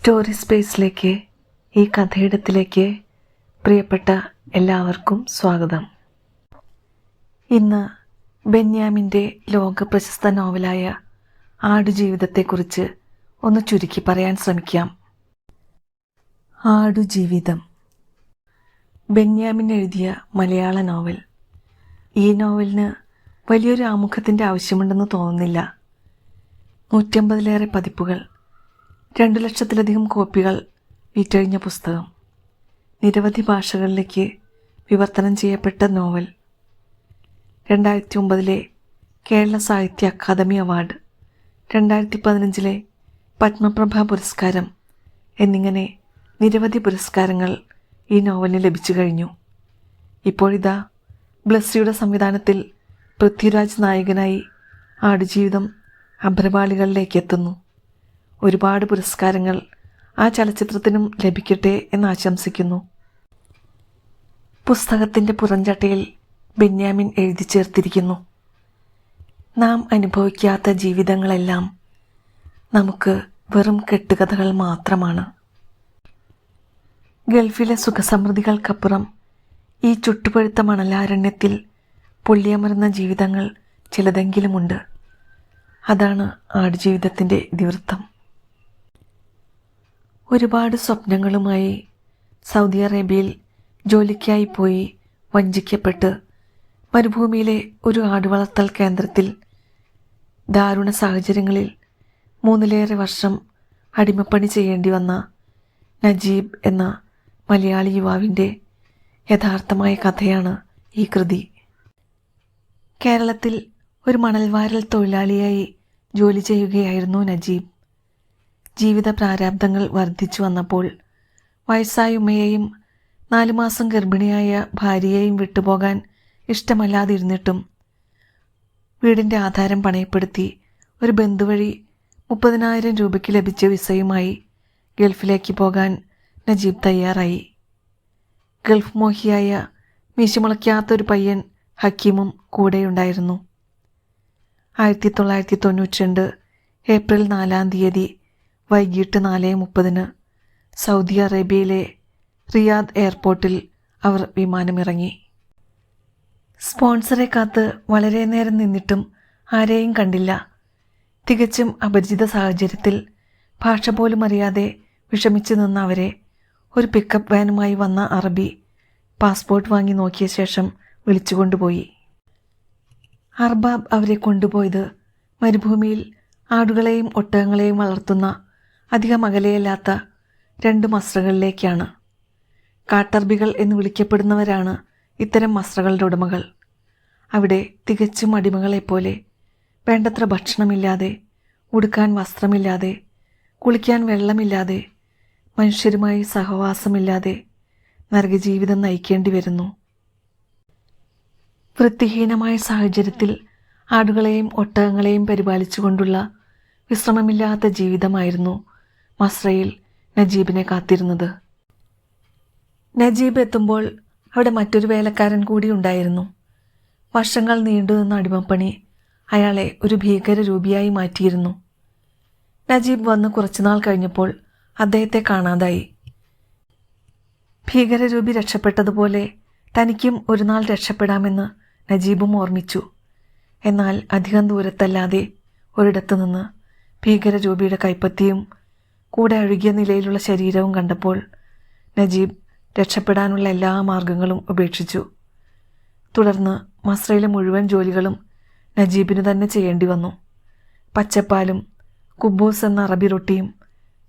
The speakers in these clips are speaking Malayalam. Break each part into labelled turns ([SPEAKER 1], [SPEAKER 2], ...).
[SPEAKER 1] സ്റ്റോറി സ്പേസിലേക്ക് ഈ കഥയിടത്തിലേക്ക് പ്രിയപ്പെട്ട എല്ലാവർക്കും സ്വാഗതം. ഇന്ന് ബെന്യാമിന്റെ ലോക പ്രശസ്ത നോവലായ ആടുജീവിതത്തെക്കുറിച്ച് ഒന്ന് ചുരുക്കി പറയാൻ ശ്രമിക്കാം. ആടുജീവിതം. ബെന്യാമിൻ എഴുതിയ മലയാള നോവൽ. ഈ നോവലിന് വലിയൊരു ആമുഖത്തിന്റെ ആവശ്യമുണ്ടെന്ന് തോന്നുന്നില്ല. നൂറ്റമ്പതിലേറെ പതിപ്പുകൾ രണ്ടു ലക്ഷത്തിലധികം കോപ്പികൾ വിറ്റഴിഞ്ഞ പുസ്തകം. നിരവധി ഭാഷകളിലേക്ക് വിവർത്തനം ചെയ്യപ്പെട്ട നോവൽ. രണ്ടായിരത്തി ഒമ്പതിലെ കേരള സാഹിത്യ അക്കാദമി അവാർഡ്. രണ്ടായിരത്തി പതിനഞ്ചിലെ പത്മപ്രഭ പുരസ്കാരം എന്നിങ്ങനെ നിരവധി പുരസ്കാരങ്ങൾ ഈ നോവലിന് ലഭിച്ചു കഴിഞ്ഞു. ഇപ്പോഴിതാ ബ്ലസ്സിയുടെ സംവിധാനത്തിൽ പൃഥ്വിരാജ് നായകനായി ആടുജീവിതം അഭ്രപാളികളിലേക്ക് എത്തുന്നു ഒരുപാട് പുരസ്കാരങ്ങൾ ആ ചലച്ചിത്രത്തിനും ലഭിക്കട്ടെ എന്ന് ആശംസിക്കുന്നു. പുസ്തകത്തിന്റെ പുറംചട്ടയിൽ ബെന്യാമിൻ എഴുതി ചേർത്തിരിക്കുന്നു. നാം അനുഭവിക്കാത്ത ജീവിതങ്ങളെല്ലാം നമുക്ക് വെറും കെട്ടുകഥകൾ മാത്രമാണ്. ഗൾഫിലെ സുഖസമൃദ്ധികൾക്കപ്പുറം ഈ ചുട്ടുപഴുത്ത മണലാരണ്യത്തിൽ പൊള്ളിയമർന്ന ജീവിതങ്ങൾ ചിലതെങ്കിലുമുണ്ട്. അതാണ് ആടുജീവിതത്തിന്റെ ഇതിവൃത്തം. ഒരുപാട് സ്വപ്നങ്ങളുമായി സൗദി അറേബ്യയിൽ ജോലിക്കായി പോയി വഞ്ചിക്കപ്പെട്ട് മരുഭൂമിയിലെ ഒരു ആടുവളർത്തൽ കേന്ദ്രത്തിൽ ദാരുണ സാഹചര്യങ്ങളിൽ മൂന്നിലേറെ വർഷം അടിമപ്പണി ചെയ്യേണ്ടി വന്ന നജീബ് എന്ന മലയാളി യുവാവിന്റെ യഥാർത്ഥമായ കഥയാണ് ഈ കൃതി. കേരളത്തിൽ ഒരു മണൽവാരൽ തൊഴിലാളിയായി ജോലി ചെയ്യുകയായിരുന്നു നജീബ്. ജീവിത പ്രാരാബ്ദങ്ങൾ വർദ്ധിച്ചു വന്നപ്പോൾ വയസ്സായ ഉമ്മയെയും നാലു മാസം ഗർഭിണിയായ ഭാര്യയെയും വിട്ടുപോകാൻ ഇഷ്ടമല്ലാതിരുന്നിട്ടും വീടിന്റെ ആധാരം പണയപ്പെടുത്തി ഒരു ബന്ധുവഴി മുപ്പതിനായിരം രൂപയ്ക്ക് ലഭിച്ച വിസയുമായി ഗൾഫിലേക്ക് പോകാൻ നജീബ് തയ്യാറായി. ഗൾഫ് മോഹിയായ മീശമുളയ്ക്കാത്തൊരു പയ്യൻ ഹക്കീമും കൂടെയുണ്ടായിരുന്നു. ആയിരത്തി തൊള്ളായിരത്തി തൊണ്ണൂറ്റി രണ്ട് ഏപ്രിൽ നാലാം തീയതി വൈകിട്ട് നാല് മുപ്പതിന് സൗദി അറേബ്യയിലെ റിയാദ് എയർപോർട്ടിൽ അവർ വിമാനമിറങ്ങി. സ്പോൺസറെ കാത്ത് വളരെ നേരം നിന്നിട്ടും ആരെയും കണ്ടില്ല. തികച്ചും അപരിചിത സാഹചര്യത്തിൽ ഭാഷ പോലും അറിയാതെ വിഷമിച്ചു നിന്ന അവരെ ഒരു പിക്കപ്പ് വാനുമായി വന്ന അറബി പാസ്പോർട്ട് വാങ്ങി നോക്കിയ ശേഷം വിളിച്ചുകൊണ്ടുപോയി അർബാബ് അവരെ കൊണ്ടുപോയത് മരുഭൂമിയിൽ ആടുകളെയും ഒട്ടകങ്ങളെയും വളർത്തുന്ന അധികം അകലെയല്ലാത്ത രണ്ട് മസ്രകളിലേക്കാണ്. കാട്ടർബികൾ എന്ന് വിളിക്കപ്പെടുന്നവരാണ് ഇത്തരം മസ്രകളുടെ ഉടമകൾ. അവിടെ തികച്ചും അടിമകളെപ്പോലെ വേണ്ടത്ര ഭക്ഷണമില്ലാതെ ഉടുക്കാൻ വസ്ത്രമില്ലാതെ കുളിക്കാൻ വെള്ളമില്ലാതെ മനുഷ്യരുമായി സഹവാസമില്ലാതെ നരകജീവിതം നയിക്കേണ്ടി വരുന്നു. വൃത്തിഹീനമായ സാഹചര്യത്തിൽ ആടുകളെയും ഒട്ടകങ്ങളെയും പരിപാലിച്ചുകൊണ്ടുള്ള വിശ്രമമില്ലാത്ത ജീവിതമായിരുന്നു മസ്രയിൽ നജീബിനെ കാത്തിരുന്നത്. നജീബ് എത്തുമ്പോൾ അവിടെ മറ്റൊരു വേലക്കാരൻ കൂടി ഉണ്ടായിരുന്നു. വർഷങ്ങൾ നീണ്ടുനിന്ന അടിമപ്പണി അയാളെ ഒരു ഭീകര രൂപിയായി മാറ്റിയിരുന്നു. നജീബ് വന്ന് കുറച്ചുനാൾ കഴിഞ്ഞപ്പോൾ അദ്ദേഹത്തെ കാണാതായി. ഭീകരരൂപി രക്ഷപ്പെട്ടതുപോലെ തനിക്കും ഒരു നാൾ രക്ഷപ്പെടാമെന്ന് നജീബും ഓർമ്മിച്ചു. എന്നാൽ അധികം ദൂരത്തല്ലാതെ ഒരിടത്തു നിന്ന് ഭീകരരൂപിയുടെ കൈപ്പത്തിയും കൂടെ അഴുകിയ നിലയിലുള്ള ശരീരവും കണ്ടപ്പോൾ നജീബ് രക്ഷപ്പെടാനുള്ള എല്ലാ മാർഗങ്ങളും ഉപേക്ഷിച്ചു. തുടർന്ന് മസ്രയിലെ മുഴുവൻ ജോലികളും നജീബിന് തന്നെ ചെയ്യേണ്ടി വന്നു. പച്ചപ്പാലും കുബൂസ് എന്ന അറബി റൊട്ടിയും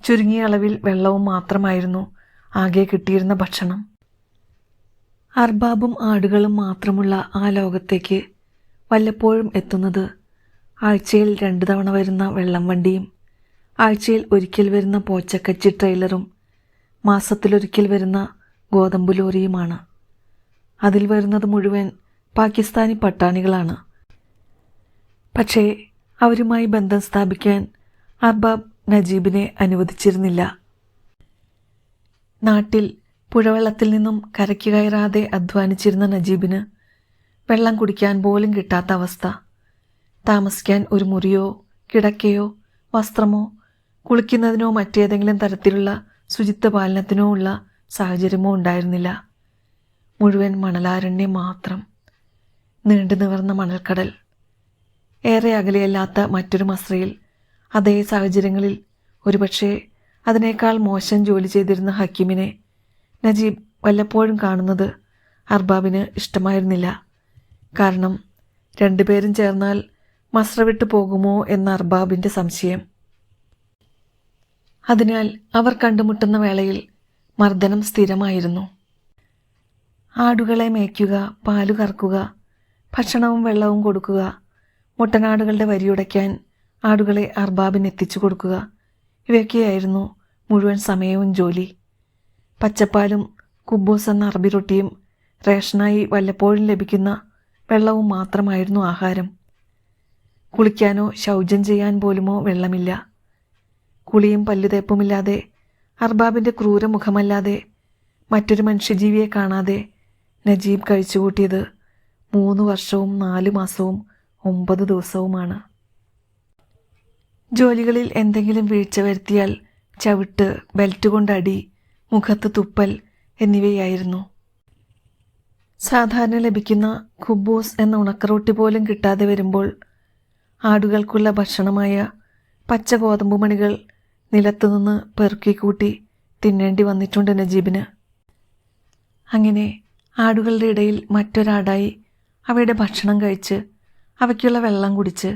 [SPEAKER 1] ചുരുങ്ങിയ അളവിൽ വെള്ളവും മാത്രമായിരുന്നു ആകെ കിട്ടിയിരുന്ന ഭക്ഷണം. അർബാബും ആടുകളും മാത്രമുള്ള ആ ലോകത്തേക്ക് വല്ലപ്പോഴും എത്തുന്നത് ആഴ്ചയിൽ രണ്ടു തവണ വരുന്ന വെള്ളം വണ്ടിയും ആഴ്ചയിൽ ഒരിക്കൽ വരുന്ന പോച്ചക്കച്ചി ട്രെയിലറും മാസത്തിലൊരിക്കൽ വരുന്ന ഗോതമ്പ് ലോറിയുമാണ്. അതിൽ വരുന്നത് മുഴുവൻ പാകിസ്ഥാനി പട്ടാണികളാണ്. പക്ഷേ അവരുമായി ബന്ധം സ്ഥാപിക്കാൻ അർബാബ് നജീബിനെ അനുവദിച്ചിരുന്നില്ല. നാട്ടിൽ പുഴവെള്ളത്തിൽ നിന്നും കരയ്ക്ക് കയറാതെ അധ്വാനിച്ചിരുന്ന നജീബിന് വെള്ളം കുടിക്കാൻ പോലും കിട്ടാത്ത അവസ്ഥ. താമസിക്കാൻ ഒരു മുറിയോ കിടക്കയോ വസ്ത്രമോ കുളിക്കുന്നതിനോ മറ്റേതെങ്കിലും തരത്തിലുള്ള ശുചിത്വ പാലനത്തിനോ ഉള്ള സാഹചര്യമോ ഉണ്ടായിരുന്നില്ല. മുഴുവൻ മണലാരണ്യം മാത്രം നീണ്ടു നിവർന്ന മണൽക്കടൽ. ഏറെ അകലെയല്ലാത്ത മറ്റൊരു മസ്രയിൽ അതേ സാഹചര്യങ്ങളിൽ ഒരുപക്ഷെ അതിനേക്കാൾ മോശം ജോലി ചെയ്തിരുന്ന ഹക്കീമിനെ നജീബ് വല്ലപ്പോഴും കാണുന്നത് അർബാബിന് ഇഷ്ടമായിരുന്നില്ല. കാരണം രണ്ടുപേരും ചേർന്നാൽ മസ്ര വിട്ടു പോകുമോ എന്ന അർബാബിന്റെ സംശയം അതിനാൽ അവർ കണ്ടുമുട്ടുന്ന വേളയിൽ മർദ്ദനം സ്ഥിരമായിരുന്നു. ആടുകളെ മേയ്ക്കുക പാലു കറക്കുക ഭക്ഷണവും വെള്ളവും കൊടുക്കുക മുട്ടനാടുകളുടെ വരിയുടയ്ക്കാൻ ആടുകളെ അർബാബിന് എത്തിച്ചു കൊടുക്കുക ഇവയൊക്കെയായിരുന്നു മുഴുവൻ സമയവും ജോലി. പച്ചപ്പാലും കുബൂസ് എന്ന അറബി റൊട്ടിയും റേഷനായി വല്ലപ്പോഴും ലഭിക്കുന്ന വെള്ളവും മാത്രമായിരുന്നു ആഹാരം. കുളിക്കാനോ ശൗചം ചെയ്യാൻ പോലുമോ വെള്ളമില്ല. കുളിയും പല്ലുതേപ്പുമില്ലാതെ അർബാബിന്റെ ക്രൂരമുഖമല്ലാതെ മറ്റൊരു മനുഷ്യജീവിയെ കാണാതെ നജീബ് കഴിച്ചുകൂട്ടിയത് മൂന്ന് വർഷവും നാല് മാസവും ഒമ്പത് ദിവസവുമാണ്. ജോലികളിൽ എന്തെങ്കിലും വീഴ്ച വരുത്തിയാൽ ചവിട്ട് ബെൽറ്റ് കൊണ്ടടി മുഖത്ത് തുപ്പൽ എന്നിവയായിരുന്നു. സാധാരണ ലഭിക്കുന്ന കുബൂസ് എന്ന ഉണക്കറോട്ടി പോലും കിട്ടാതെ വരുമ്പോൾ ആടുകൾക്കുള്ള ഭക്ഷണമായ പച്ച ഗോതമ്പ് മണികൾ നിലത്തുനിന്ന് പെറുക്കിക്കൂട്ടി തിന്നേണ്ടി വന്നിട്ടുണ്ട് നജീബിന് അങ്ങനെ ആടുകളുടെ ഇടയിൽ മറ്റൊരാടായി അവയുടെ ഭക്ഷണം കഴിച്ച് അവയ്ക്കുള്ള വെള്ളം കുടിച്ച്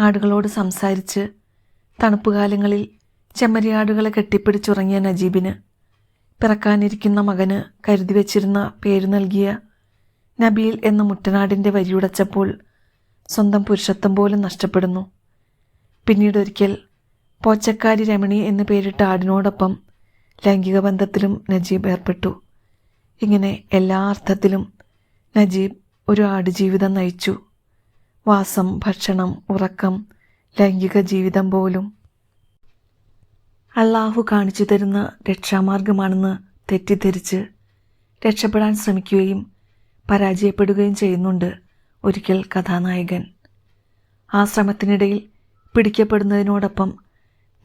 [SPEAKER 1] ആടുകളോട് സംസാരിച്ച് തണുപ്പുകാലങ്ങളിൽ ചെമ്മരിയാടുകളെ കെട്ടിപ്പിടിച്ചുറങ്ങിയ നജീബിന് പിറക്കാനിരിക്കുന്ന മകന് കരുതി വച്ചിരുന്ന പേര് നൽകിയ നബീൽ എന്ന മുട്ടനാടിന്റെ വരിയുടച്ചപ്പോൾ സ്വന്തം പുരുഷത്വം പോലും നഷ്ടപ്പെടുന്നു. പിന്നീടൊരിക്കൽ പോച്ചക്കാരി രമണി എന്ന് പേരിട്ട ആടിനോടൊപ്പം ലൈംഗിക ബന്ധത്തിലും നജീബ് ഏർപ്പെട്ടു. ഇങ്ങനെ എല്ലാ അർത്ഥത്തിലും നജീബ് ഒരു ആടുജീവിതം നയിച്ചു. വാസം ഭക്ഷണം ഉറക്കം ലൈംഗിക ജീവിതം പോലും. അള്ളാഹു കാണിച്ചു തരുന്ന രക്ഷാമാർഗമാണെന്ന് തെറ്റിദ്ധരിച്ച് രക്ഷപ്പെടാൻ ശ്രമിക്കുകയും പരാജയപ്പെടുകയും ചെയ്യുന്നുണ്ട് ഒരിക്കൽ കഥാനായകൻ. ആ ശ്രമത്തിനിടയിൽ പിടിക്കപ്പെടുന്നതിനോടൊപ്പം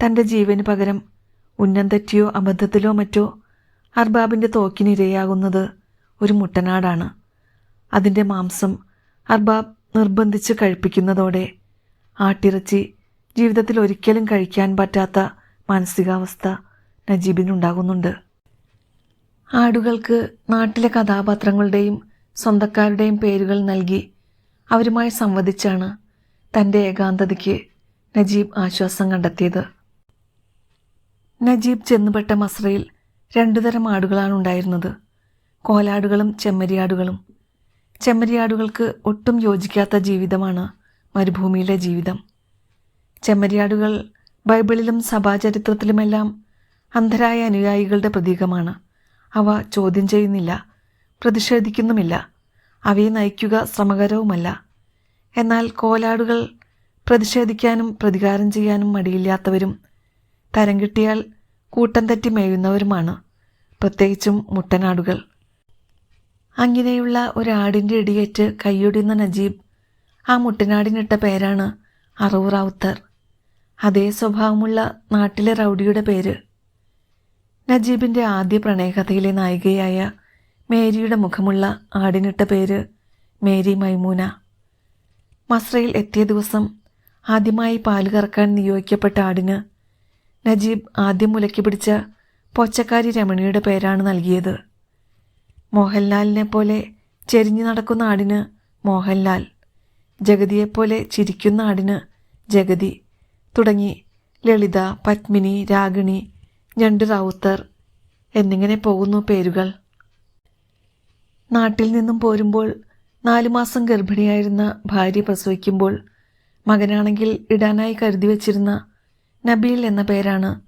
[SPEAKER 1] തന്റെ ജീവന് പകരം ഉന്നം തെറ്റിയോ അബദ്ധത്തിലോ മറ്റോ അർബാബിന്റെ തോക്കിനിരയാകുന്നത് ഒരു മുട്ടനാടാണ്. അതിന്റെ മാംസം അർബാബ് നിർബന്ധിച്ച് കഴിപ്പിക്കുന്നതോടെ ആട്ടിറച്ചി ജീവിതത്തിൽ ഒരിക്കലും കഴിക്കാൻ പറ്റാത്ത മാനസികാവസ്ഥ നജീബിനുണ്ടാകുന്നുണ്ട്. ആടുകൾക്ക് നാട്ടിലെ കഥാപാത്രങ്ങളുടെയും സ്വന്തക്കാരുടെയും പേരുകൾ നൽകി അവരുമായി സംവദിച്ചാണ് തന്റെ ഏകാന്തതയ്ക്ക് നജീബ് ആശ്വാസം കണ്ടെത്തിയത്. നജീബ് ചെന്നുപെട്ട മസ്രയിൽ രണ്ടുതരം ആടുകളാണ് ഉണ്ടായിരുന്നത്. കോലാടുകളും ചെമ്മരിയാടുകളും. ചെമ്മരിയാടുകൾക്ക് ഒട്ടും യോജിക്കാത്ത ജീവിതമാണ് മരുഭൂമിയിലെ ജീവിതം. ചെമ്മരിയാടുകൾ ബൈബിളിലും സഭാചരിത്രത്തിലുമെല്ലാം അന്ധരായ അനുയായികളുടെ പ്രതീകമാണ്. അവ ചോദ്യം ചെയ്യുന്നില്ല പ്രതിഷേധിക്കുന്നുമില്ല അവയെ നയിക്കുക ശ്രമകരവുമല്ല. എന്നാൽ കോലാടുകൾ പ്രതിഷേധിക്കാനും പ്രതികാരം ചെയ്യാനും മടിയില്ലാത്തവരും തരം കിട്ടിയാൽ കൂട്ടം തെറ്റി മേയുന്നവരുമാണ്. പ്രത്യേകിച്ചും മുട്ടനാടുകൾ. അങ്ങനെയുള്ള ഒരാടിന്റെ ഇടിയേറ്റ് കൈയൊടിയുന്ന നജീബ് ആ മുട്ടനാടിനിട്ട പേരാണ് അറവ് റാവുത്തർ. അതേ സ്വഭാവമുള്ള നാട്ടിലെ റൗഡിയുടെ പേര്. നജീബിന്റെ ആദ്യ പ്രണയകഥയിലെ നായികയായ മേരിയുടെ മുഖമുള്ള ആടിനിട്ട പേര് മേരി മൈമൂന. മസ്രയിൽ എത്തിയ ദിവസം ആദ്യമായി പാൽ കറക്കാൻ നിയോഗിക്കപ്പെട്ട ആടിന് നജീബ് ആദ്യം മുലക്കി പിടിച്ച പൊച്ചക്കാരി രമണിയുടെ പേരാണ് നൽകിയത്. മോഹൻലാലിനെ പോലെ ചെരിഞ്ഞു നടക്കുന്ന ആടിന് മോഹൻലാൽ ജഗതിയെപ്പോലെ ചിരിക്കുന്ന ആടിന് ജഗതി തുടങ്ങി ലളിത പത്മിനി രാഗിണി ഞണ്ട് റൗത്തർ എന്നിങ്ങനെ പോകുന്നു പേരുകൾ. നാട്ടിൽ നിന്നും പോരുമ്പോൾ നാലു മാസം ഗർഭിണിയായിരുന്ന ഭാര്യ പ്രസവിക്കുമ്പോൾ മകനാണെങ്കിൽ ഇടാനായി കരുതി വച്ചിരുന്ന നബീൽ എന്ന പേരാണ്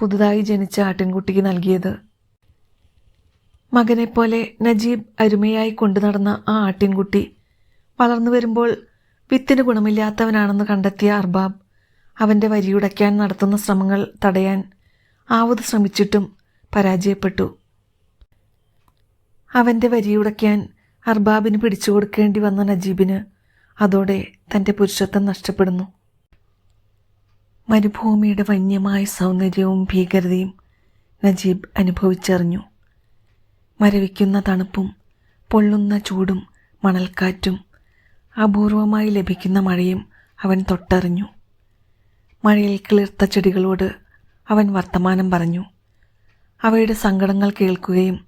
[SPEAKER 1] പുതുതായി ജനിച്ച ആട്ടിൻകുട്ടിക്ക് നൽകിയത്. മകനെപ്പോലെ നജീബ് അരുമയായി കൊണ്ടു നടന്ന ആ ആട്ടിൻകുട്ടി വളർന്നു വരുമ്പോൾ വിത്തിന് ഗുണമില്ലാത്തവനാണെന്ന് കണ്ടെത്തിയ അർബാബ് അവന്റെ വരിയുടയ്ക്കാൻ നടത്തുന്ന ശ്രമങ്ങൾ തടയാൻ ആവത് ശ്രമിച്ചിട്ടും പരാജയപ്പെട്ടു. അവന്റെ വരിയുടയ്ക്കാൻ അർബാബിന് പിടിച്ചു കൊടുക്കേണ്ടി വന്ന നജീബിന് അതോടെ തന്റെ പുരുഷത്വം നഷ്ടപ്പെടുന്നു. മരുഭൂമിയുടെ വന്യമായ സൗന്ദര്യവും ഭീകരതയും നജീബ് അനുഭവിച്ചറിഞ്ഞു. മരവിക്കുന്ന തണുപ്പും പൊള്ളുന്ന ചൂടും മണൽക്കാറ്റും അപൂർവമായി ലഭിക്കുന്ന മഴയും അവൻ തൊട്ടറിഞ്ഞു. മഴയിൽ കിളിർത്ത ചെടികളോട് അവൻ വർത്തമാനം പറഞ്ഞു. അവയുടെ സങ്കടങ്ങൾ കേൾക്കുകയും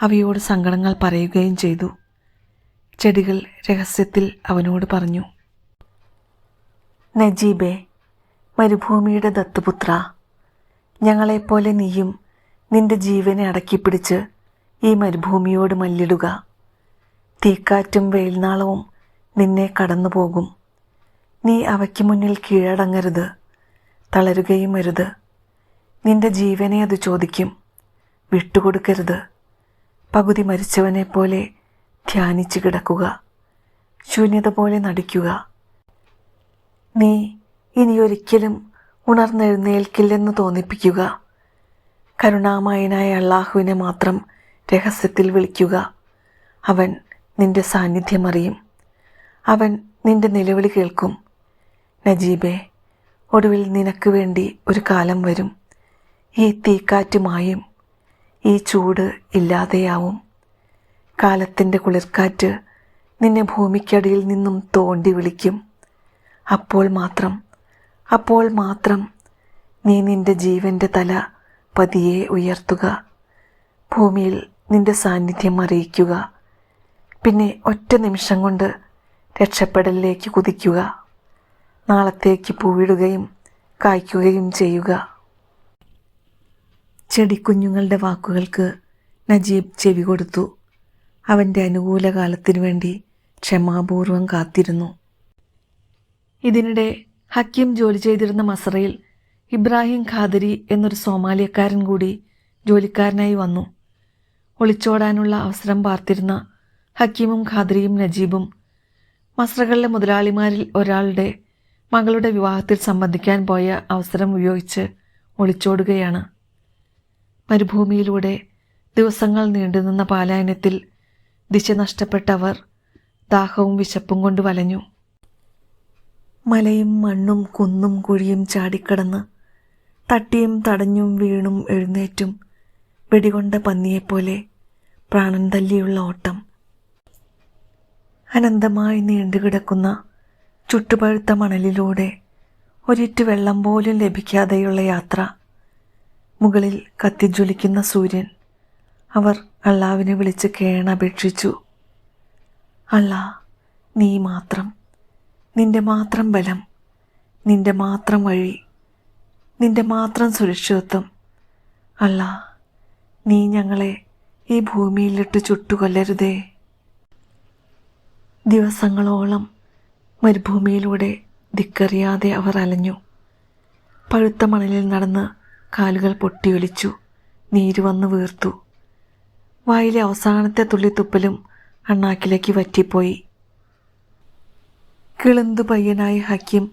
[SPEAKER 1] അവയോട് സങ്കടങ്ങൾ പറയുകയും ചെയ്തു. ചെടികൾ രഹസ്യത്തിൽ അവനോട് പറഞ്ഞു. നജീബെ മരുഭൂമിയുടെ ദത്തുപുത്ര ഞങ്ങളെപ്പോലെ നീയും നിന്റെ ജീവനെ അടക്കിപ്പിടിച്ച് ഈ മരുഭൂമിയോട് മല്ലിടുക. തീക്കാറ്റും വെയിൽനാളവും നിന്നെ കടന്നു പോകും നീ അവയ്ക്ക് മുന്നിൽ കീഴടങ്ങരുത് തളരുകയും അരുത്. നിന്റെ ജീവനെ അത് ചോദിക്കും വിട്ടുകൊടുക്കരുത്. പകുതി മരിച്ചവനെ പോലെ ധ്യാനിച്ചു കിടക്കുക ശൂന്യത പോലെ നടിക്കുക. നീ ഇനിയൊരിക്കലും ഉണർന്നെഴുന്നേൽക്കില്ലെന്ന് തോന്നിപ്പിക്കുക. കരുണാമയനായ അള്ളാഹുവിനെ മാത്രം രഹസ്യത്തിൽ വിളിക്കുക. അവൻ നിന്റെ സാന്നിധ്യമറിയും. അവൻ നിന്റെ നിലവിളി കേൾക്കും. നജീബെ ഒടുവിൽ നിനക്ക് വേണ്ടി ഒരു കാലം വരും. ഈ തീക്കാറ്റുമായും ഈ ചൂട് ഇല്ലാതെയാവും. കാലത്തിന്റെ കുളിർക്കാറ്റ് നിന്നെ ഭൂമിക്കടിയിൽ നിന്നും തോണ്ടി വിളിക്കും. അപ്പോൾ മാത്രം അപ്പോൾ മാത്രം നീ നിന്റെ ജീവന്റെ തല പതിയെ ഉയർത്തുക. ഭൂമിയിൽ നിന്റെ സാന്നിധ്യം അറിയിക്കുക. പിന്നെ ഒറ്റ നിമിഷം കൊണ്ട് രക്ഷപ്പെടലിലേക്ക് കുതിക്കുക. നാളത്തേക്ക് പൂവിടുകയും കായ്ക്കുകയും ചെയ്യുക. ചെടിക്കുഞ്ഞുങ്ങളുടെ വാക്കുകൾക്ക് നജീബ് ചെവി കൊടുത്തു. അവന്റെ അനുകൂല കാലത്തിനു വേണ്ടി ക്ഷമാപൂർവം കാത്തിരുന്നു. ഇതിനിടെ ഹക്കീം ജോലി ചെയ്തിരുന്ന മസറയിൽ ഇബ്രാഹിം ഖാദരി എന്നൊരു സോമാലിയക്കാരൻ കൂടി ജോലിക്കാരനായി വന്നു. ഒളിച്ചോടാനുള്ള അവസരം പാർത്തിരുന്ന ഹക്കീമും ഖാദരിയും നജീബും മസ്രകളിലെ മുതലാളിമാരിൽ ഒരാളുടെ മകളുടെ വിവാഹത്തിൽ സംബന്ധിക്കാൻ പോയ അവസരം ഉപയോഗിച്ച് ഒളിച്ചോടുകയാണ്. മരുഭൂമിയിലൂടെ ദിവസങ്ങൾ നീണ്ടുനിന്ന പാലായനത്തിൽ ദിശ നഷ്ടപ്പെട്ടവർ ദാഹവും വിശപ്പും കൊണ്ട് വലഞ്ഞു. മലയും മണ്ണും കുന്നും കുഴിയും ചാടിക്കടന്ന് തട്ടിയും തടഞ്ഞും വീണും എഴുന്നേറ്റും വെടികൊണ്ട പന്നിയെപ്പോലെ പ്രാണൻ തല്ലിയുള്ള ഓട്ടം. അനന്തമായി നീണ്ടുകിടക്കുന്ന ചുട്ടുപഴുത്ത മണലിലൂടെ ഒരിറ്റ് വെള്ളം പോലും ലഭിക്കാതെയുള്ള യാത്ര. മുകളിൽ കത്തിജ്വലിക്കുന്ന സൂര്യൻ അവർ അള്ളാവിനെ വിളിച്ച് കേണപേക്ഷിച്ചു. അള്ളാ നീ മാത്രം നിന്റെ മാത്രം ബലം നിന്റെ മാത്രം വഴി നിന്റെ മാത്രം സുരക്ഷിതത്വം. അല്ല നീ ഞങ്ങളെ ഈ ഭൂമിയിലിട്ട് ചുട്ടുകൊല്ലരുതേ. ദിവസങ്ങളോളം മരുഭൂമിയിലൂടെ ധിക്കറിയാതെ അവർ അലഞ്ഞു. പഴുത്ത മണലിൽ നടന്ന് കാലുകൾ പൊട്ടിയൊലിച്ചു നീര് വന്ന് വീർത്തു. വായിലെ അവസാനത്തെ തുള്ളിത്തുപ്പലും അണ്ണാക്കിലേക്ക് വറ്റിപ്പോയി. കിളുന്തു പയ്യനായ ഹക്കിം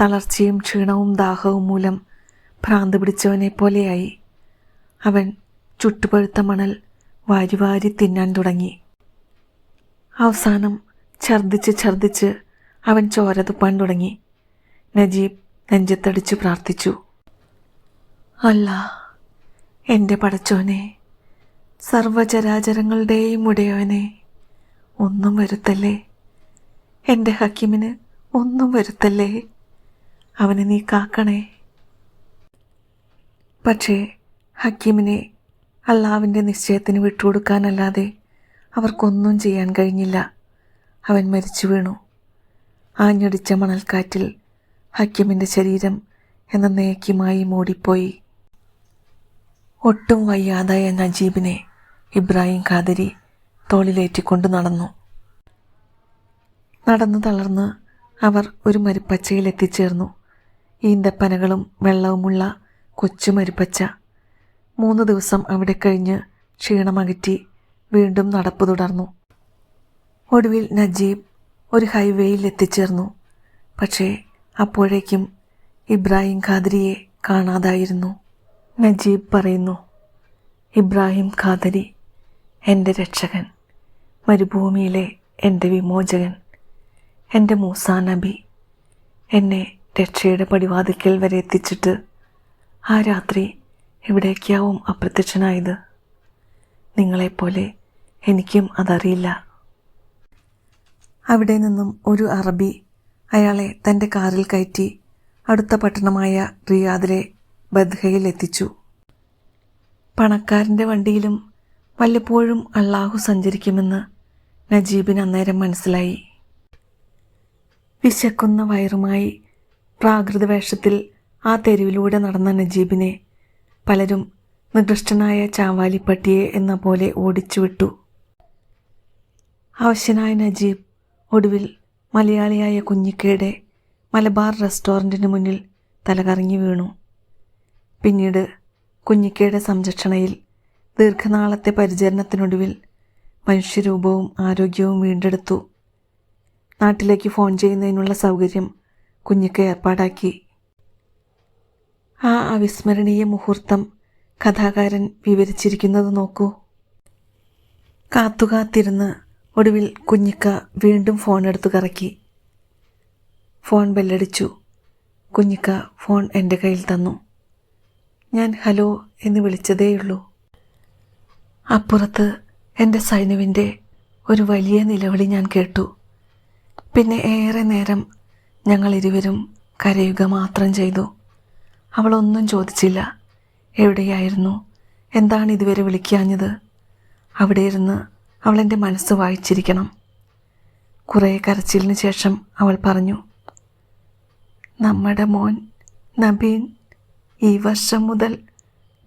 [SPEAKER 1] തളർച്ചയും ക്ഷീണവും ദാഹവും മൂലം ഭ്രാന്ത് പിടിച്ചവനെ പോലെയായി. അവൻ ചുട്ടുപഴുത്ത മണൽ വാരി വാരി തിന്നാൻ തുടങ്ങി. അവസാനം ഛർദിച്ച് ഛർദിച്ച് അവൻ ചോര തുപ്പാൻ തുടങ്ങി. നജീബ് നെഞ്ചത്തടിച്ചു പ്രാർത്ഥിച്ചു. അല്ല എന്റെ പടച്ചോനെ സർവചരാചരങ്ങളുടെയും ഉടയവനെ ഒന്നും വരുത്തല്ലേ? എന്റെ ഹക്കിമിന് ഒന്നും വരുത്തല്ലേ? അവനെ നീ കാക്കണേ. പക്ഷേ ഹക്കീമിനെ അള്ളാവിന്റെ നിശ്ചയത്തിന് വിട്ടുകൊടുക്കാനല്ലാതെ അവർക്കൊന്നും ചെയ്യാൻ കഴിഞ്ഞില്ല. അവൻ മരിച്ചു വീണു. ആഞ്ഞടിച്ച മണൽക്കാറ്റിൽ ഹക്കീമിന്റെ ശരീരം എന്ന നേക്കിയുമായി മൂടിപ്പോയി. ഒട്ടും വയ്യാതായ നജീബിനെ ഇബ്രാഹിം ഖാദരി തോളിലേറ്റിക്കൊണ്ട് നടന്നു. നടന്നു തളർന്ന് അവർ ഒരു മരുപ്പച്ചയിൽ എത്തിച്ചേർന്നു. ഈന്തപ്പനകളും വെള്ളവുമുള്ള കൊച്ചു മരുപ്പച്ച. മൂന്ന് ദിവസം അവിടെ കഴിഞ്ഞ് ക്ഷീണമകറ്റി വീണ്ടും നടപ്പ് തുടർന്നു. ഒടുവിൽ നജീബ് ഒരു ഹൈവേയിൽ എത്തിച്ചേർന്നു. പക്ഷേ അപ്പോഴേക്കും ഇബ്രാഹിം ഖാദരിയെ കാണാതായിരുന്നു. നജീബ് പറയുന്നു ഇബ്രാഹിം ഖാദരി എന്റെ രക്ഷകൻ മരുഭൂമിയിലെ എന്റെ വിമോചകൻ. എന്റെ മൂസാ നബി എന്നെ രക്ഷയുടെ പടിവാതിക്കൽ വരെ എത്തിച്ചിട്ട് ആ രാത്രി എവിടേക്കാവും അപ്രത്യക്ഷനായത്? നിങ്ങളെപ്പോലെ എനിക്കും അതറിയില്ല. അവിടെ നിന്നും ഒരു അറബി അയാളെ തന്റെ കാറിൽ കയറ്റി അടുത്ത പട്ടണമായ റിയാദിലെ ബദ്ഹയിൽ എത്തിച്ചു. പണക്കാരന്റെ വണ്ടിയിലും വല്ലപ്പോഴും അള്ളാഹു സഞ്ചരിക്കുമെന്ന് നജീബിന് അന്നേരം മനസ്സിലായി. വിശക്കുന്ന വയറുമായി പ്രാകൃത വേഷത്തിൽ ആ തെരുവിലൂടെ നടന്ന നജീബിനെ പലരും നികൃഷ്ടനായ ചാവാലിപ്പട്ടിയെ എന്ന പോലെ ഓടിച്ചുവിട്ടു. അവശനായ നജീബ് ഒടുവിൽ മലയാളിയായ കുഞ്ഞിക്കയുടെ മലബാർ റെസ്റ്റോറന്റിന് മുന്നിൽ തലകറങ്ങി വീണു. പിന്നീട് കുഞ്ഞിക്കയുടെ സംരക്ഷണയിൽ ദീർഘനാളത്തെ പരിചരണത്തിനൊടുവിൽ മനുഷ്യരൂപവും ആരോഗ്യവും വീണ്ടെടുത്തു. നാട്ടിലേക്ക് ഫോൺ ചെയ്യുന്നതിനുള്ള സൗകര്യം കുഞ്ഞിക്ക് ഏർപ്പാടാക്കി. ആ അവിസ്മരണീയ മുഹൂർത്തം കഥാകാരൻ വിവരിച്ചിരിക്കുന്നത് നോക്കൂ. കാത്തുകാത്തിരുന്ന് ഒടുവിൽ കുഞ്ഞിക്ക വീണ്ടും ഫോൺ എടുത്തു കറക്കി. ഫോൺ ബെല്ലടിച്ചു. കുഞ്ഞിക്ക ഫോൺ എന്റെ കയ്യിൽ തന്നു. ഞാൻ ഹലോ എന്ന് വിളിച്ചതേയുള്ളൂ. അപ്പുറത്ത് എന്റെ സൈനുവിന്റെ ഒരു വലിയ നിലവിളി ഞാൻ കേട്ടു. പിന്നെ ഏറെ നേരം ഞങ്ങൾ ഇരുവരും കരയുക മാത്രം ചെയ്തു. അവളൊന്നും ചോദിച്ചില്ല. എവിടെയായിരുന്നു? എന്താണ് ഇതുവരെ വിളിക്കാഞ്ഞത്? അവിടെ ഇരുന്ന് അവൾ എന്റെ മനസ്സ് വായിച്ചിരിക്കണം. കുറേ കരച്ചിലിന് ശേഷം അവൾ പറഞ്ഞു നമ്മുടെ മോൻ നബീൻ ഈ വർഷം മുതൽ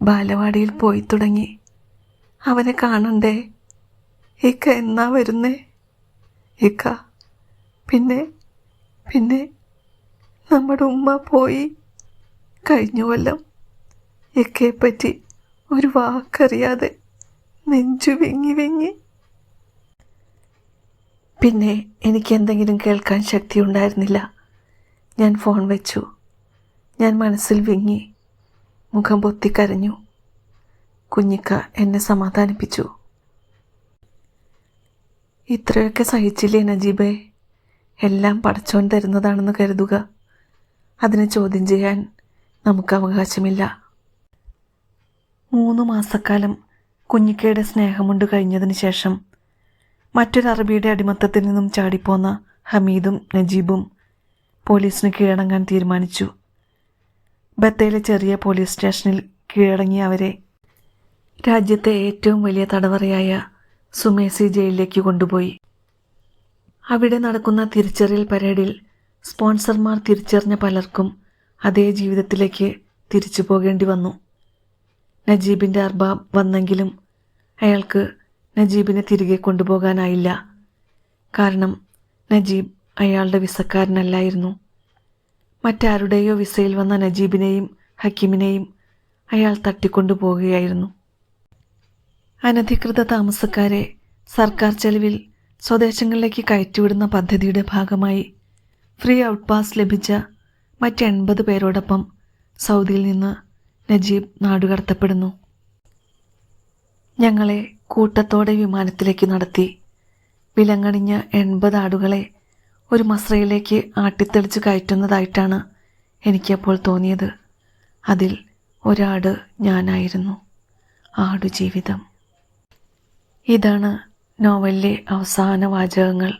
[SPEAKER 1] ബാലവാടിയിൽ പോയി തുടങ്ങി. അവനെ കാണണ്ടേ? ഇക്ക എന്നാ വരുന്നേ? ഇക്ക പിന്നെ പിന്നെ നമ്മുടെ ഉമ്മ പോയി കഴിഞ്ഞ കൊല്ലം എക്കയെപ്പറ്റി ഒരു വാക്കറിയാതെ നെഞ്ചു വെങ്ങി വെങ്ങി. പിന്നെ എനിക്ക് എന്തെങ്കിലും കേൾക്കാൻ ശക്തി ഉണ്ടായിരുന്നില്ല. ഞാൻ ഫോൺ വെച്ചു. ഞാൻ മനസ്സിൽ വിങ്ങി. മുഖം പൊത്തിക്കരഞ്ഞു കുഞ്ഞിക്ക എന്നെ സമാധാനിപ്പിച്ചു. ഇത്രയൊക്കെ സഹിച്ചില്ലേ നജീബേ? എല്ലാം പടച്ചോൻ തരുന്നതാണെന്ന് കരുതുക. അതിനെ ചോദ്യം ചെയ്യാൻ നമുക്ക് അവകാശമില്ല. മൂന്ന് മാസക്കാലം കുഞ്ഞിക്കയുടെ സ്നേഹമുണ്ട് കഴിഞ്ഞതിന് ശേഷം മറ്റൊരു അറബിയുടെ അടിമത്തത്തിൽ നിന്നും ചാടിപ്പോന്ന ഹമീദും നജീബും പോലീസിന് കീഴടങ്ങാൻ തീരുമാനിച്ചു. ബത്തയിലെ ചെറിയ പോലീസ് സ്റ്റേഷനിൽ കീഴടങ്ങിയ അവരെ രാജ്യത്തെ ഏറ്റവും വലിയ തടവറയായ സുമേസി ജയിലിലേക്ക് കൊണ്ടുപോയി. അവിടെ നടക്കുന്ന തിരിച്ചറിയൽ പരേഡിൽ സ്പോൺസർമാർ തിരിച്ചറിഞ്ഞ പലർക്കും അതേ ജീവിതത്തിലേക്ക് തിരിച്ചു പോകേണ്ടി വന്നു. നജീബിന്റെ അർബാബ് വന്നെങ്കിലും അയാൾക്ക് നജീബിനെ തിരികെ കൊണ്ടുപോകാനായില്ല. കാരണം നജീബ് അയാളുടെ വിസക്കാരനല്ലായിരുന്നു. മറ്റാരുടെയോ വിസയിൽ വന്ന നജീബിനെയും ഹക്കീമിനെയും അയാൾ തട്ടിക്കൊണ്ടുപോകുകയായിരുന്നു. അനധികൃത താമസക്കാരെ സർക്കാർ ചെലവിൽ സ്വദേശങ്ങളിലേക്ക് കയറ്റിവിടുന്ന പദ്ധതിയുടെ ഭാഗമായി ഫ്രീ ഔട്ട് പാസ് ലഭിച്ച മറ്റെൺപത് പേരോടൊപ്പം സൗദിയിൽ നിന്ന് നജീബ് നാടുകടത്തപ്പെടുന്നു. ഞങ്ങളെ കൂട്ടത്തോടെ വിമാനത്തിലേക്ക് നടത്തി. വിലങ്ങണിഞ്ഞ എൺപത് ആടുകളെ ഒരു മസ്രയിലേക്ക് ആട്ടിത്തെളിച്ച് കയറ്റുന്നതായിട്ടാണ് എനിക്കപ്പോൾ തോന്നിയത്. അതിൽ ഒരാട് ഞാനായിരുന്നു. ആടുജീവിതം. ഇതാണ് നോവലിലെ അവസാന വാചകങ്ങൾ.